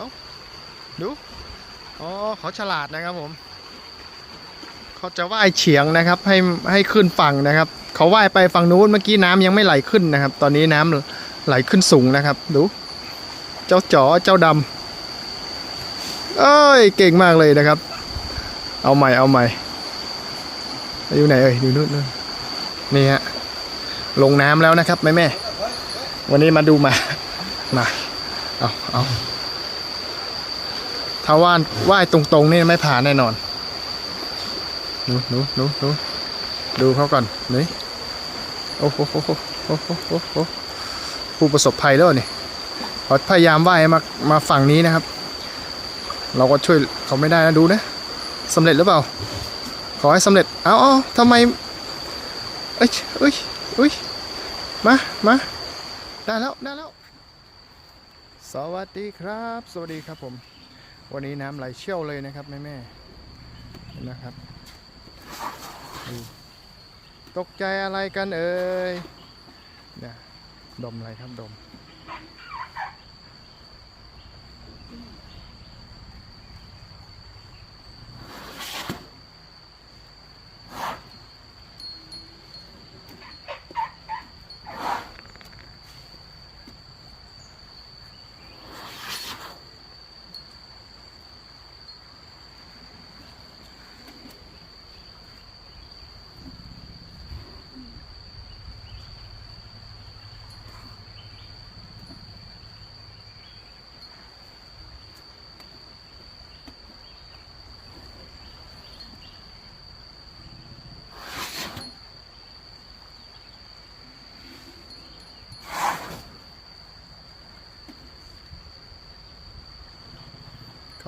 เอาดู อ๋อเขาฉลาดนะครับผม เขาจะว่ายเฉียงนะครับ ให้ให้ขึ้นฝั่งนะครับ เขาว่ายไปฝั่งนู้นเมื่อกี้น้ำยังไม่ไหลขึ้นนะครับ ตอนนี้น้ำไหลขึ้นสูงนะครับ ดู เจ้าจ๋อเจ้าดำเอ้ยเก่งมากเลยนะครับ เอาใหม่เอาใหม่อยู่ไหนเอ่ยอยู่นู่นนู่นนี่ฮะลงน้ำแล้วนะครับแม่แม่วันนี้มาดูมา มา เอาเอา ถ้าว่านว่ายตรงๆนี่ไม่ผ่านแน่นอนหนูหนูหนูหนูดูเขาก่อนนี่โอ้โหโอ้โหโอ้โหโอ้โหผู้ประสบภัยแล้วนี่เขาพยายามว่ายมามาฝั่งนี้นะครับ เราก็ช่วยเขาไม่ได้นะดูนะสำเร็จหรือเปล่า ขอให้สำเร็จเอาเอาทำไมเอ้ยเอ้ยเอ้ยมามาได้แล้วได้แล้วสวัสดีครับ สวัสดีครับผม วันนี้น้ำไหลเชี่ยวเลยนะครับแม่แม่เห็นะครับตกใจอะไรกันเอ่ยเนี่ยดมอะไรครับดม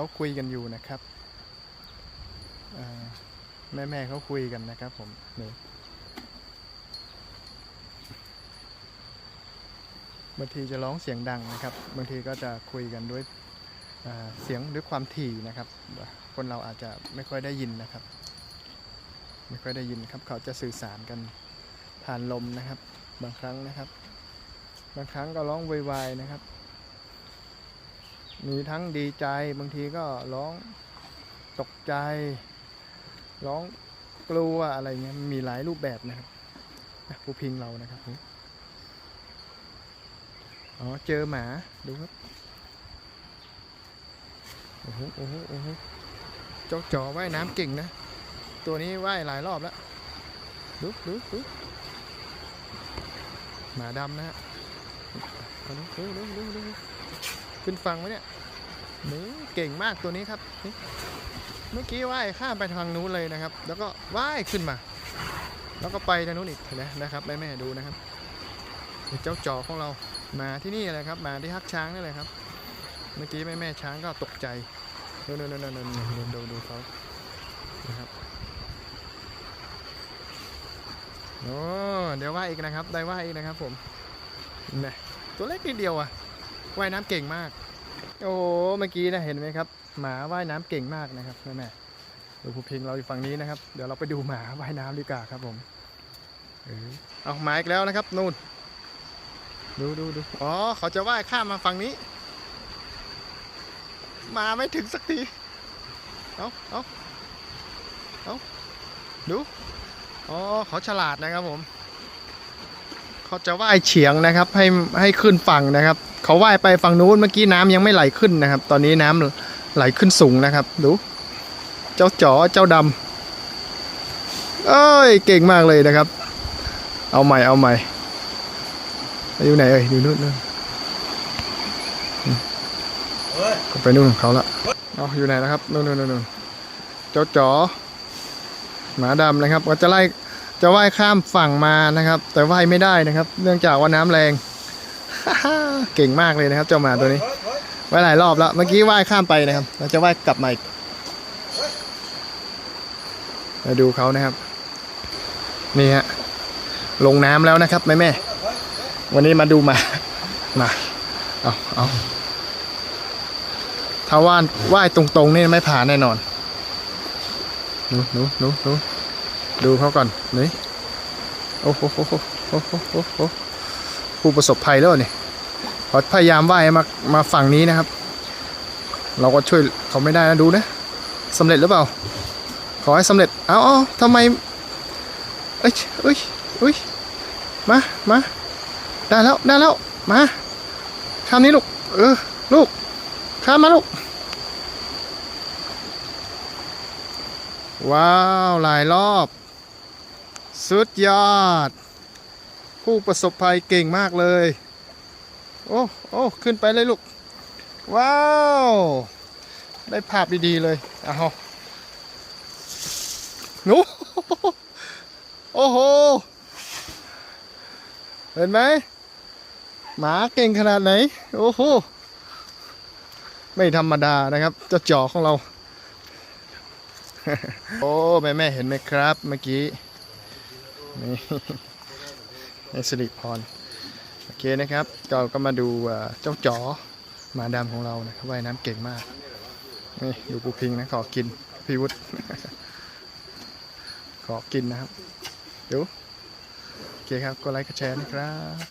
เขาคุยกันอยู่นะครับแม่แม่ๆเขาคุยกันนะครับผมนี่บางทีจะร้องเสียงดังนะครับ บางทีก็จะคุยกันด้วยเสียงด้วยความถี่นะครับ คนเราอาจจะไม่ค่อยได้ยินนะครับ ไม่ค่อยได้ยินครับ เขาจะสื่อสารกันผ่านลมนะครับ บางครั้งนะครับ บางครั้งก็ร้องวายๆนะครับ มีทั้งดีใจบางทีก็ร้องตกใจ ร้องกลัวอะไรเงี้ยมีหลายรูปแบบนะครับผู้พิงเรานะครับอ๋อเจอหมาดูครับโอ้โหโอ้โหโอ้โหเจ้าจ๋อว่ายน้ำเก่งนะ ตัวนี้ว่ายหลายรอบแล้วดูดูดูหมาดำนะฮะดูดูดูดู ขึ้นฟังไหมเนี่ยนี่เก่งมากตัวนี้ครับ เมื่อกี้ว่ายข้ามไปทางนู้นเลยนะครับ แล้วก็ว่ายขึ้นมา แล้วก็ไปทางนู้นอีกนะนะครับแม่แม่ดูนะครับเจ้าจอของเรามาที่นี่เลยครับ มาที่ฮักช้างนี่เลยครับ เมื่อกี้แม่แม่ช้างก็ตกใจดูดูดูดูดูดูดูดูเขานะครับโอ้เดี๋ยวว่ายอีกนะครับ ได้ว่ายอีกนะครับผมนี่ยตัวเล็กนิดเดียวอะ ว่ายน้ำเก่งมาก โอ้เมื่อกี้นะเห็นไหมครับ หมาว่ายน้ำเก่งมากนะครับแม่แม่ดูภูพิงเราอยู่ฝั่งนี้นะครับ เดี๋ยวเราไปดูหมาว่ายน้ำดีกว่าครับผมเออเอาหมาอีกแล้วนะครับนู่นดูดูดูอ๋อเขาจะว่ายข้ามมาฝั่งนี้ มาไม่ถึงสักทีเอาเอาเอาดูอ๋อเขาฉลาดนะครับผม เขาจะว่ายเฉียงนะครับ ให้ให้ขึ้นฝั่งนะครับ เขาว่ายไปฝั่งนู้นเมื่อกี้น้ำยังไม่ไหลขึ้นนะครับ ตอนนี้น้ำไหลขึ้นสูงนะครับ ดู เจ้าจ๋อเจ้าดำเอ้ย เก่งมากเลยนะครับ เอาใหม่เอาใหม่อยู่ไหนเอ่ยอยู่นู่นนู่นไปนู่นของเขาละเอาอยู่ไหนนะครับนู่นนู่นนู่นเจ้าจ๋อหมาดำนะครับก็จะไล่จะว่ายข้ามฝั่งมานะครับ แต่ว่ายไม่ได้นะครับ เนื่องจากว่าน้ำแรง เก่งมากเลยนะครับ เจ้าหมาตัวนี้ว่ายหลายรอบแล้ว เมื่อกี้ว่ายข้ามไปนะครับ เราจะว่ายกลับมาอีกมาดูเขานะครับ นี่ฮะ ลงน้ำแล้วนะครับแม่แม่ วันนี้มาดูหมามาเอาเอาถ้าว่านว่ายตรงๆนี่ไม่ผ่านแน่นอนนูนูนูนูดูเขาก่อนนี่โอ้โหโอ้โหโอ้โหโอ้โห ผู้ประสบภัยแล้วนี่เขาพยายามว่ายมามาฝั่งนี้นะครับ เราก็ช่วยเขาไม่ได้นะดูนะสำเร็จหรือเปล่า ขอให้สำเร็จเอาเอาทำไมเอ้ยเอ้ยเอ้ยมามาได้แล้วได้แล้วมาข้ามนี้ลูกเออลูกข้ามมาลูกว้าว หลายรอบ สุดยอด ผู้ประสบภัยเก่งมากเลย โอ้โอ้ขึ้นไปเลยลูก ว้าว ได้ภาพดีๆเลยเอาหนูโอ้โห เห็นไหมหมาเก่งขนาดไหน โอ้โห ไม่ธรรมดานะครับเจ้าจอของเรา โอ้ แม่แม่เห็นไหมครับเมื่อกี้นี่ ในสิริพรโอเคนะครับเราก็มาดูเจ้าจ๋อหมาดำของเรานะครับว่ายน้ำเก่งมากนี่อยู่ปูพิงนะขอกินพี่วุฒิขอกินนะครับเดี๋ยวโอเคครับก็ไลค์ก็แชร์นะครับ